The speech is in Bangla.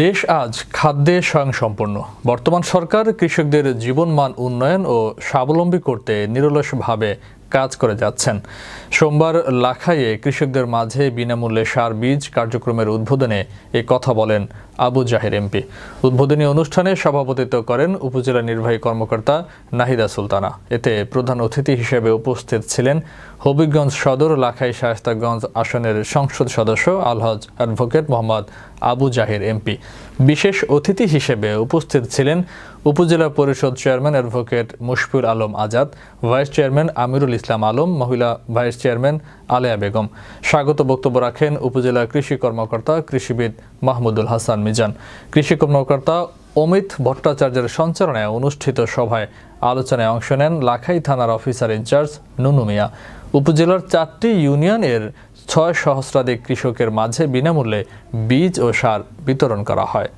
দেশ আজ খাদ্যে স্বয়ংসম্পূর্ণ। বর্তমান সরকার কৃষকদের জীবনমান উন্নয়ন ও স্বাবলম্বী করতে নিরলসভাবে কাজ করে যাচ্ছেন। সোমবার লাখাইয়ে কৃষকদের মাঝে বিনামূল্যে সার বীজ কার্যক্রমের উদ্বোধনে এ কথা বলেন আবু জাহের এমপি। উদ্বোধনী অনুষ্ঠানে সভাপতিত্ব করেন উপজেলা নির্বাহী কর্মকর্তা নাহিদা সুলতানা। এতে প্রধান অতিথি হিসেবে উপস্থিত ছিলেন হবিগঞ্জ সদর লাখাই শায়স্তাগঞ্জ আসনের সংসদ সদস্য আলহাজ অ্যাডভোকেট মোহাম্মদ আবু জাহির এমপি। বিশেষ অতিথি হিসেবে উপস্থিত ছিলেন উপজেলা পরিষদ chairman advocate Mushfir Alam Azad, vice chairman Amirul Islam Alam, মহিলা ভাইস চেয়ারম্যান আলেয়া বেগম। স্বাগত বক্তব্য রাখেন উপজেলা কৃষি কর্মকর্তা কৃষিবিদ মাহমুদুল হাসান মিজান। কৃষি কর্মকর্তা অমিত ভট্টাচার্যের সঞ্চালনায় অনুষ্ঠিত সভায় আলোচনায় অংশ নেন লাখাই থানার অফিসার ইনচার্জ নুনু মিয়া। উপজেলার চারটি ইউনিয়নের ছয় সহস্রাধিক কৃষকের মাঝে বিনামূল্যে বীজ ও সার বিতরণ করা হয়।